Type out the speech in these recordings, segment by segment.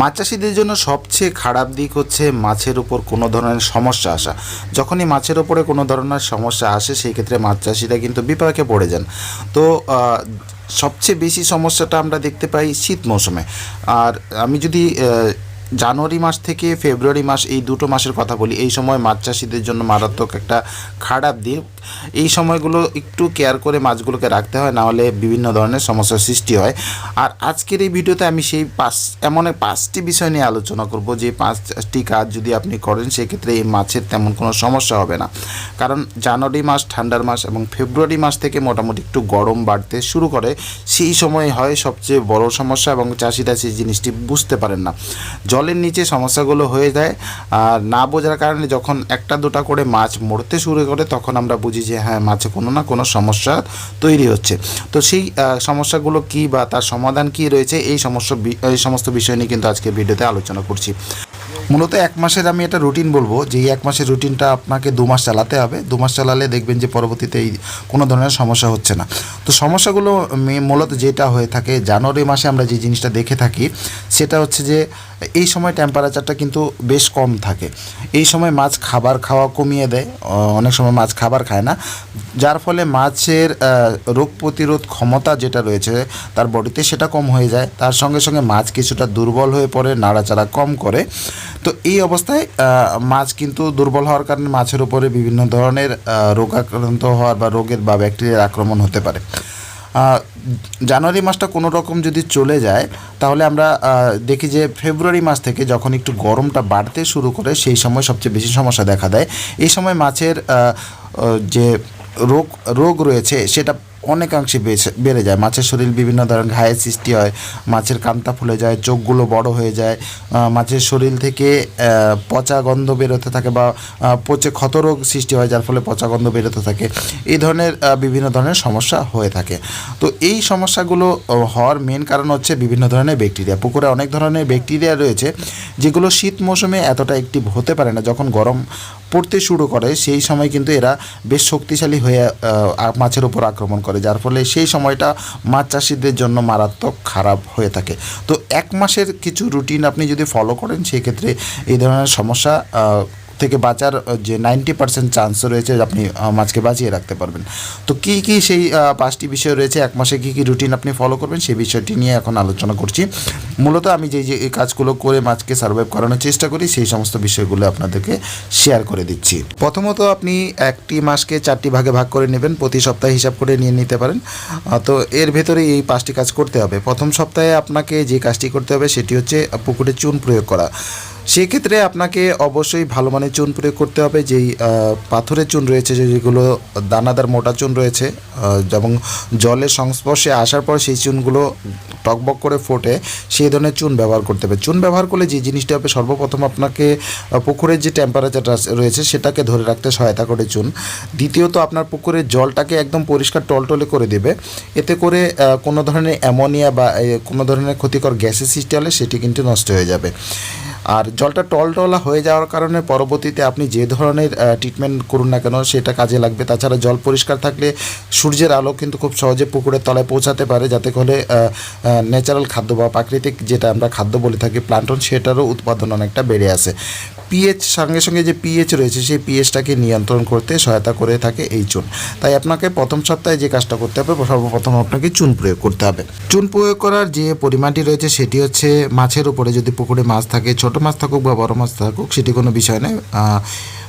মাছ চাষিদের জন্য সবচেয়ে খারাপ দিক হচ্ছে মাছের উপর কোনো ধরনের সমস্যা আসা। যখনই মাছের ওপরে কোনো ধরনের সমস্যা আসে, সেই ক্ষেত্রে মাছ চাষিরা কিন্তু বিপাকে পড়ে যান। তো সবচেয়ে বেশি সমস্যাটা আমরা দেখতে পাই শীত মৌসুমে। আর আমি যদি জানুয়ারি মাস থেকে ফেব্রুয়ারি মাস এই দুটো মাসের কথা বলি। এই সময় মাছ চাষিদের জন্য মারাত্মক একটা খারাপ দিক এই সময়গুলো একটু কেয়ার করে মাছগুলোকে রাখতে হয় না হলে বিভিন্ন ধরনের সমস্যার সৃষ্টি হয়। আর আজকের এই ভিডিওতে আমি সেই পাঁচ, এমন পাঁচটি বিষয় নিয়ে আলোচনা করব যে পাঁচটি কাজ যদি আপনি করেন, সেক্ষেত্রে এই মাছের তেমন কোনো সমস্যা হবে না। কারণ জানুয়ারি মাস, ঠান্ডার মাস এবং ফেব্রুয়ারি মাস থেকে মোটামুটি একটু গরম বাড়তে শুরু করে, সেই সময় হয় সবচেয়ে বড় সমস্যা এবং চাষিরা সেই জিনিসটি বুঝতে পারেন না। জলের নিচে সমস্যাগুলো হয়ে যায়, আর না বোঝার কারণে যখন একটা দুটা করে মাছ মরতে শুরু করে, তখন আমরা বুঝি যে হ্যাঁ মাছে কোনো না কোনো সমস্যা তৈরি হচ্ছে। তো সেই সমস্যাগুলো কি বা তার সমাধান কি রয়েছে, এই সমস্যা এই সমস্ত বিষয় নিয়ে কিন্তু আজকে ভিডিওতে আলোচনা করছি। মূলত এক মাসের আমি একটা রুটিন বলব যে এই এক মাসের রুটিনটা আপনাকে দু মাস চালাতে হবে। দু মাস চালালে দেখবেন যে পরবর্তীতে এই কোনো ধরনের সমস্যা হচ্ছে না। তো সমস্যাগুলো মূলত যেটা হয়ে থাকে, জানুয়ারি মাসে আমরা যে জিনিসটা দেখে থাকি, সেটা হচ্ছে যে এই সময় টেম্পারেচারটা কিন্তু বেশ কম থাকে। এই সময় মাছ খাবার খাওয়া কমিয়ে দেয় অনেক সময় মাছ খাবার খায় না। যার ফলে মাছের রোগ প্রতিরোধ ক্ষমতা যেটা রয়েছে তার বডিতে সেটা কম হয়ে যায়। তার সঙ্গে সঙ্গে মাছ কিছুটা দুর্বল হয়ে পড়ে, নাড়াচাড়া কম করে। তো এই অবস্থায় মাছ কিন্তু দুর্বল হওয়ার কারণে মাছের উপরে বিভিন্ন ধরনের রোগাক্রান্ত হওয়ার বা রোগের বা ব্যাকটেরিয়ার আক্রমণ হতে পারে। জানুয়ারি মাসটা কোনো রকম যদি চলে যায়, তাহলে আমরা দেখি যে ফেব্রুয়ারি মাস থেকে যখন একটু গরমটা বাড়তে শুরু করে, সেই সময় সবচেয়ে বেশি সমস্যা দেখা দেয়। এই সময় মাছের যে রোগ রোগ রয়েছে, সেটা অনেকাংশে বেড়ে যায়। মাছের শরীর বিভিন্ন ধরনের ঘায়ের সৃষ্টি হয়, মাছের কান্তা ফুলে যায়, চোখগুলো বড় হয়ে যায় মাছের শরীর থেকে পচা গন্ধ বেরোতে থাকে বা পচে ক্ষতরোগ সৃষ্টি হয়, যার ফলে পচা গন্ধ বেরোতে থাকে। এই ধরনের বিভিন্ন ধরনের সমস্যা হয়ে থাকে। তো এই সমস্যাগুলো হওয়ার মেন কারণ হচ্ছে বিভিন্ন ধরনের ব্যাকটেরিয়া। পুকুরে অনেক ধরনের ব্যাকটেরিয়া রয়েছে, যেগুলো শীত মৌসুমে এতটা অ্যাক্টিভ হতে পারে না। যখন গরম পড়তে শুরু করে, সেই সময় কিন্তু এরা বেশ শক্তিশালী হয়ে মাছের উপর আক্রমণ করে। যার ফলে সেই সময়টা মাছ চাষিদের জন্য মারাত্মক খারাপ হয়ে থাকে। তো এক মাসের কিছু রুটিন আপনি যদি ফলো করেন, সেই ক্ষেত্রে এই ধরনের সমস্যা থেকে বাঁচার যে নাইনটি পার্সেন্ট চান্স রয়েছে আপনি মাছকে বাঁচিয়ে রাখতে পারবেন। তো কী কী সেই পাঁচটি বিষয় রয়েছে, এক মাসে কী কী রুটিন আপনি ফলো করবেন, সেই বিষয়টি নিয়ে এখন আলোচনা করছি। মূলত আমি যে যে কাজগুলো করে মাছকে সার্ভাইভ করানোর চেষ্টা করি, সেই সমস্ত বিষয়গুলো আপনাদেরকে শেয়ার করে দিচ্ছি। প্রথমত আপনি একটি মাসকে চারটি ভাগে ভাগ করে নেবেন, প্রতি সপ্তাহে হিসাব করে নিয়ে নিতে পারেন। তো এর ভেতরে এই পাঁচটি কাজ করতে হবে। প্রথম সপ্তাহে আপনাকে যে কাজটি করতে হবে, সেটি হচ্ছে পুকুরে চুন প্রয়োগ করা। সেক্ষেত্রে আপনাকে অবশ্যই ভালো মানের চুন প্রয়োগ করতে হবে, যেই পাথরের চুন রয়েছে যেগুলো দানাদার মোটা চুন রয়েছে এবং জলের সংস্পর্শে আসার পর সেই চুনগুলো টকবক করে ফোটে, সেই ধরনের চুন ব্যবহার করতে হবে। চুন ব্যবহার করলে যে জিনিসটা হবে, সর্বপ্রথম আপনাকে পুকুরের যে টেম্পারেচারটা রয়েছে, সেটাকে ধরে রাখতে সহায়তা করে চুন। দ্বিতীয়ত, আপনার পুকুরের জলটাকে একদম পরিষ্কার টলটলে করে দেবে। এতে করে কোনো ধরনের অ্যামোনিয়া বা কোনো ধরনের ক্ষতিকর গ্যাসের সৃষ্টি হলে সেটি কিন্তু নষ্ট হয়ে যাবে। আর জলটা টলটলা হয়ে যাওয়ার কারণে পরবর্তীতে আপনি যে ধরনের ট্রিটমেন্ট করুন না কেন, সেটা কাজে লাগবে। তাছাড়া জল পরিষ্কার থাকলে সূর্যের আলো কিন্তু খুব সহজে পুকুরের তলায় পৌঁছাতে পারে, যাতে করে ন্যাচারাল খাদ্য বা প্রাকৃতিক যেটা আমরা খাদ্য বলে থাকি, প্লান্টন, সেটারও উৎপাদন অনেকটা বেড়ে আসে। পিএইচ, সঙ্গে সঙ্গে যে পিএইচ রয়েছে, সেই পিএইচটাকে নিয়ন্ত্রণ করতে সহায়তা করে থাকে এই চুন। তাই আপনাকে প্রথম সপ্তাহে যে কাজটা করতে হবে, সর্বপ্রথম আপনাকে চুন প্রয়োগ করতে হবে। চুন প্রয়োগ করার যে পরিমাণটি রয়েছে, সেটি হচ্ছে মাছের উপরে যদি পুকুরে মাছ থাকে, ছোট মাছ থাকুক বা বড় মাছ থাকুক, সেটি কোনো বিষয় নয়।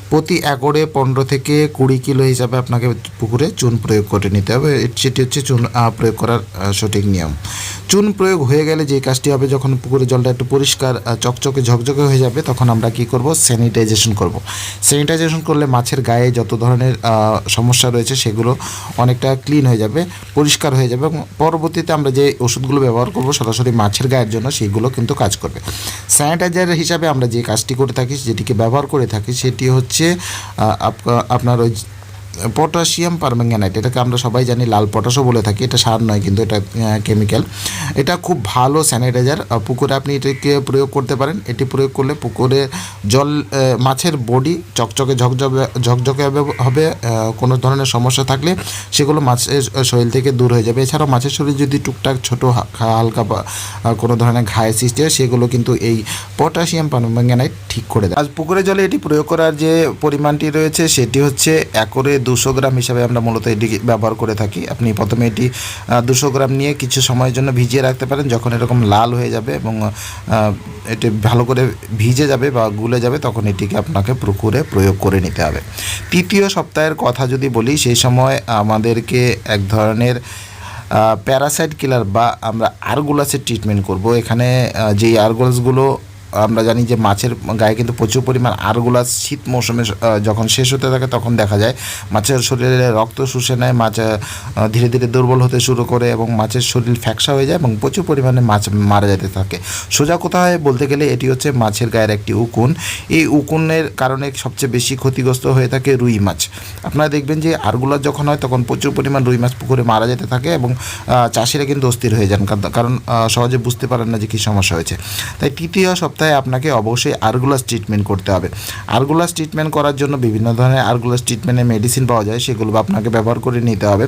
প্রতি একরে পনেরো থেকে কুড়ি কিলো হিসাবে আপনাকে পুকুরে চুন প্রয়োগ করে নিতে হবে। সেটি হচ্ছে চুন প্রয়োগ করার সঠিক নিয়ম। চুন প্রয়োগ হয়ে গেলে যে কাজটি হবে, যখন পুকুরের জলটা একটু পরিষ্কার চকচকে, ঝকঝকে হয়ে যাবে, তখন আমরা কি করব? স্যানিটাইজেশন করব। স্যানিটাইজেশন করলে মাছের গায়ে যত ধরনের সমস্যা রয়েছে, সেগুলো অনেকটা ক্লিন হয়ে যাবে, পরিষ্কার হয়ে যাবে এবং পরবর্তীতে আমরা যে ওষুধগুলো ব্যবহার করব, সরাসরি মাছের গায়ের জন্য সেইগুলো কিন্তু কাজ করবে। স্যানিটাইজার হিসাবে আমরা যে কাজটি করে থাকি, যেটিকে ব্যবহার করে থাকি, সেটি হচ্ছে আপ- আপনার ওই পটাশিয়াম পারম্যাঙ্গানাইট, এটাকে আমরা সবাই জানি লাল পটাশও বলে থাকি, এটা সার নয় কিন্তু এটা কেমিক্যাল এটা খুব ভালো স্যানিটাইজার পুকুরে আপনি এটাকে প্রয়োগ করতে পারেন। এটি প্রয়োগ করলে পুকুরে জল মাছের বডি চকচকে ঝকঝকে ঝকঝকে হবে- কোনো ধরনের সমস্যা থাকলে সেগুলো মাছের শরীর থেকে দূর হয়ে যাবে। এছাড়াও মাছের শরীর যদি টুকটাক ছোট হালকা বা কোনো ধরনের ঘায়ের সৃষ্টি হয়, সেগুলো কিন্তু এই পটাশিয়াম পারম্যাঙ্গানাইট ঠিক করে দেয়। আজ পুকুরের জলে এটি প্রয়োগ করার যে পরিমাণটি রয়েছে, সেটি হচ্ছে একরে দুশো গ্রাম হিসাবে আমরা মূলত এটি ব্যবহার করে থাকি। আপনি প্রথমে এটি দুশো গ্রাম নিয়ে কিছু সময়ের জন্য ভিজিয়ে রাখতে পারেন। যখন এরকম লাল হয়ে যাবে এবং এটি ভালো করে ভিজে যাবে বা গুলে যাবে, তখন এটিকে আপনাকে পুকুরে প্রয়োগ করে নিতে হবে। তৃতীয় সপ্তাহের কথা যদি বলি, সেই সময় আমাদেরকে এক ধরনের প্যারাসাইট কিলার বা আমরা আরগুলাসের ট্রিটমেন্ট করব। এখানে যেই আরগুলাসগুলো আমরা জানি যে মাছের গায়ে কিন্তু প্রচুর পরিমাণ আরগুলাস শীত মৌসুমে যখন শেষ হতে থাকে তখন দেখা যায়। মাছের শরীরে রক্ত শুষে নেয়, মাছ ধীরে ধীরে দুর্বল হতে শুরু করে এবং মাছের শরীর ফ্যাকসা হয়ে যায় এবং প্রচুর পরিমাণে মাছ মারা যেতে থাকে। সোজা কোথায় বলতে গেলে এটি হচ্ছে মাছের গায়ের একটি উকুন। এই উকুনের কারণে সবচেয়ে বেশি ক্ষতিগ্রস্ত হয়ে থাকে রুই মাছ। আপনারা দেখবেন যে আরগুলা যখন হয় তখন প্রচুর পরিমাণ রুই মাছ পুকুরে মারা যেতে থাকে এবং চাষিরা কিন্তু অস্থির হয়ে যান। কারণ সহজে বুঝতে পারেন না যে কী সমস্যা হয়েছে। তাই তৃতীয় সপ্তাহে আপনাকে অবশ্যই আরগুলাস ট্রিটমেন্ট করতে হবে। আরগুলাস ট্রিটমেন্ট করার জন্য বিভিন্ন ধরনের আরগুলাস ট্রিটমেন্টের মেডিসিন পাওয়া যায়, সেগুলো আপনাকে ব্যবহার করে নিতে হবে।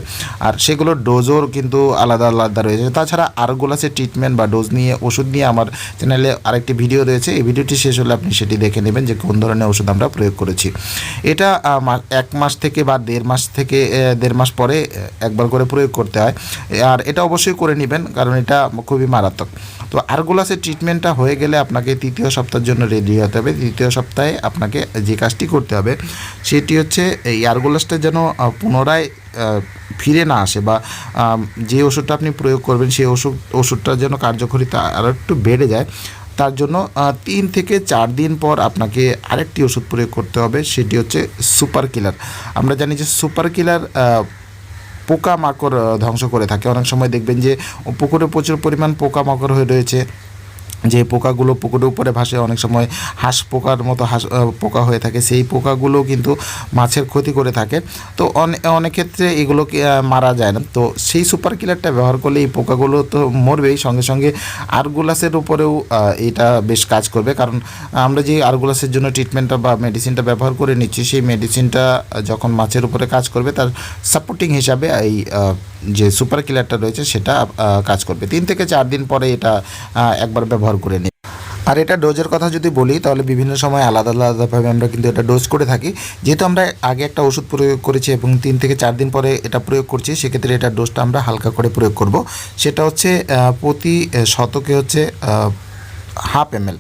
আর সেগুলোর ডোজও কিন্তু আলাদা আলাদা রয়েছে। তাছাড়া আরগুলাসের ট্রিটমেন্ট বা ডোজ নিয়ে ওষুধ নিয়ে আমার চ্যানেলে আরেকটি ভিডিও রয়েছে। এই ভিডিওটি শেষ হলে আপনি সেটি দেখে নেবেন যে কোন ধরনের ওষুধ আমরা প্রয়োগ করেছি। এটা এক মাস থেকে বা দেড় মাস থেকে দেড় মাস পরে একবার করে প্রয়োগ করতে হয়। আর এটা অবশ্যই করে নেবেন, কারণ এটা খুবই মারাত্মক। তো আরগুলাসের ট্রিটমেন্টটা হয়ে গেলে আপনাকে তৃতীয় সপ্তাহের জন্য রেডি হতে হবে। তৃতীয় সপ্তাহে আপনাকে যে কাজটি করতে হবে, সেটি হচ্ছে এই আরগুলাসটা যেন পুনরায় ফিরে না আসে বা যে ওষুধটা আপনি প্রয়োগ করবেন, সেই ওষুধ, ওষুধটা যেন কার্যকারিতা আরও একটু বেড়ে যায়, তার জন্য তিন থেকে চার দিন পর আপনাকে আরেকটি ওষুধ প্রয়োগ করতে হবে, সেটি হচ্ছে সুপার কিলার আমরা জানি যে সুপার কিলার পোকামাকড় ধ্বংস করে থাকে। অনেক সময় দেখবেন যে, পুকুরে প্রচুর পরিমাণ পোকামাকড় হয়ে রয়েছে। যে পোকাগুলো পুকুরের উপরে ভাসে অনেক সময় হাঁস পোকার মতো হাঁস পোকা হয়ে থাকে। সেই পোকাগুলো কিন্তু মাছের ক্ষতি করে থাকে। তো অনে- অনেক ক্ষেত্রে এগুলোকে আহ, মারা যায় না। তো সেই সুপার কিলারটা ব্যবহার করলে এই পোকাগুলো তো মরবেই। সঙ্গে সঙ্গে আরগুলাসের উপরেও এটা বেশ কাজ করবে। কারণ আমরা যে আরগুলাসের জন্য ট্রিটমেন্টটা বা মেডিসিনটা ব্যবহার করে নিচ্ছি সেই মেডিসিনটা যখন মাছের উপরে কাজ করবে তার সাপোর্টিং হিসাবে এই যে সুপার কিলারটা রয়েছে সেটা কাজ করবে। তিন থেকে চার দিন পরে এটা একবার ব্যবহার করে নিই। আর এটা ডোজের কথা যদি বলি, তাহলে বিভিন্ন সময় আলাদা আলাদাভাবে আমরা কিন্তু এটা ডোজ করে থাকি। যেহেতু আমরা আগে একটা ওষুধ প্রয়োগ করেছি এবং তিন থেকে চার দিন পরে এটা প্রয়োগ করছি, সেক্ষেত্রে এটা ডোজটা আমরা হালকা করে প্রয়োগ করব। সেটা হচ্ছে প্রতি শতকে হচ্ছে হাফ এম এল।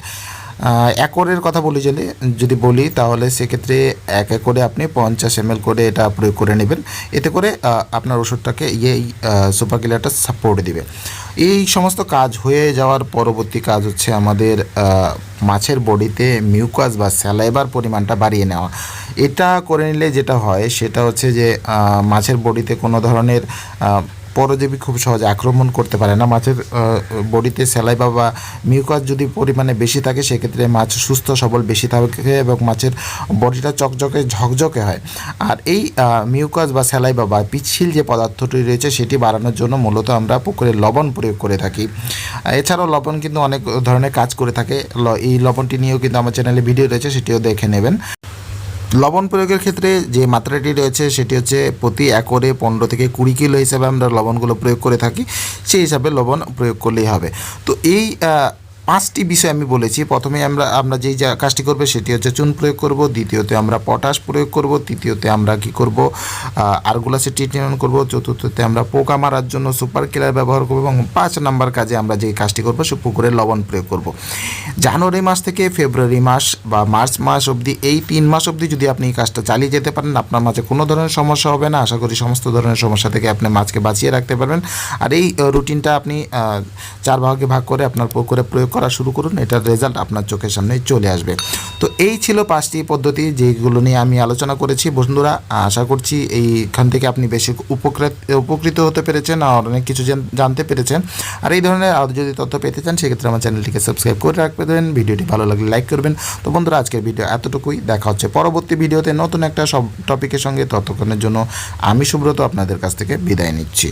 একরের কথা বলি যদি যদি বলি, তাহলে সেক্ষেত্রে এক একরে আপনি পঞ্চাশ এম করে এটা প্রয়োগ করে নেবেন। এতে করে আপনার ওষুধটাকে এই সুপার কিলারটা সাপোর্ট দিবে। এই সমস্ত কাজ হয়ে যাওয়ার পরবর্তী কাজ হচ্ছে আমাদের মাছের বডিতে মিউকাস বা স্যালাইবার পরিমাণটা বাড়িয়ে নেওয়া। এটা করে নিলে যেটা হয়, সেটা হচ্ছে যে মাছের বডিতে কোনো ধরনের পরজীবী খুব সহজে আক্রমণ করতে পারে না। মাছের বডিতে স্যালাইবা বা মিউকাস যদি পরিমাণে বেশি থাকে, সেক্ষেত্রে মাছ সুস্থ, সবল, বেশি থাকে এবং মাছের বডিটা চকচকে, ঝকঝকে হয়। আর এই মিউকাস বা স্যালাইবা বা পিচ্ছিল যে পদার্থটি রয়েছে, সেটি বাড়ানোর জন্য মূলত আমরা পুকুরে লবণ প্রয়োগ করে থাকি। এছাড়াও লবণ কিন্তু অনেক ধরনের কাজ করে থাকে। এই লবণটি নিয়েও কিন্তু আমার চ্যানেলে ভিডিও রয়েছে, সেটিও দেখে নেবেন। লবণ প্রয়োগের ক্ষেত্রে যে মাত্রাটি রয়েছে সেটি হচ্ছে প্রতি একরে পনেরো থেকে কুড়ি কিলো হিসাবে আমরা লবণগুলো প্রয়োগ করে থাকি। সেই হিসাবে লবণ প্রয়োগ করলেই হবে। তো এই পাঁচটি বিষয় আমি বলেছি। প্রথমে আমরা আমরা যেই যা কাজটি করব সেটি হচ্ছে চুন প্রয়োগ করব, দ্বিতীয়তে আমরা পটাশ প্রয়োগ করব, তৃতীয়তে আমরা কি করব আরগুলাসের ট্রিটমেন্ট করব, চতুর্থতে আমরা পোকা মারার জন্য সুপার কিলার ব্যবহার করব এবং পাঁচ নাম্বার কাজে আমরা যে কাজটি করব সে পুকুরে লবণ প্রয়োগ করব। জানুয়ারি মাস থেকে ফেব্রুয়ারি মাস বা মার্চ মাস অবধি এই তিন মাস অবধি যদি আপনি এই কাজটা চালিয়ে যেতে পারেন, আপনার মাঝে কোনো ধরনের সমস্যা হবে না। আশা করি সমস্ত ধরনের সমস্যা থেকে আপনি মাছকে বাঁচিয়ে রাখতে পারবেন। আর এই রুটিনটা আপনি চার ভাগে ভাগ করে আপনার পুকুরে প্রয়োগ করা শুরু করুন, এটার রেজাল্ট আপনার চোখের সামনে চলে আসবে। তো এই ছিল পাঁচটি পদ্ধতি যেগুলো নিয়ে আমি আলোচনা করেছি। বন্ধুরা, আশা করছি এইখান থেকে আপনি বেশি উপকৃত উপকৃত হতে পেরেছেন আর অনেক কিছু জান- জানতে পেরেছেন। আর এই ধরনের আরও যদি তথ্য পেতে চান, সেক্ষেত্রে আমার চ্যানেলটিকে সাবস্ক্রাইব করে রাখবেন ভিডিওটি ভালো লাগলে লাইক করবেন। তো বন্ধুরা, আজকের ভিডিও এতটুকুই, দেখা হচ্ছে পরবর্তী ভিডিওতে নতুন একটা সব টপিকের সঙ্গে। ততক্ষণের জন্য আমি সুব্রত আপনাদের কাছ থেকে বিদায় নিচ্ছি।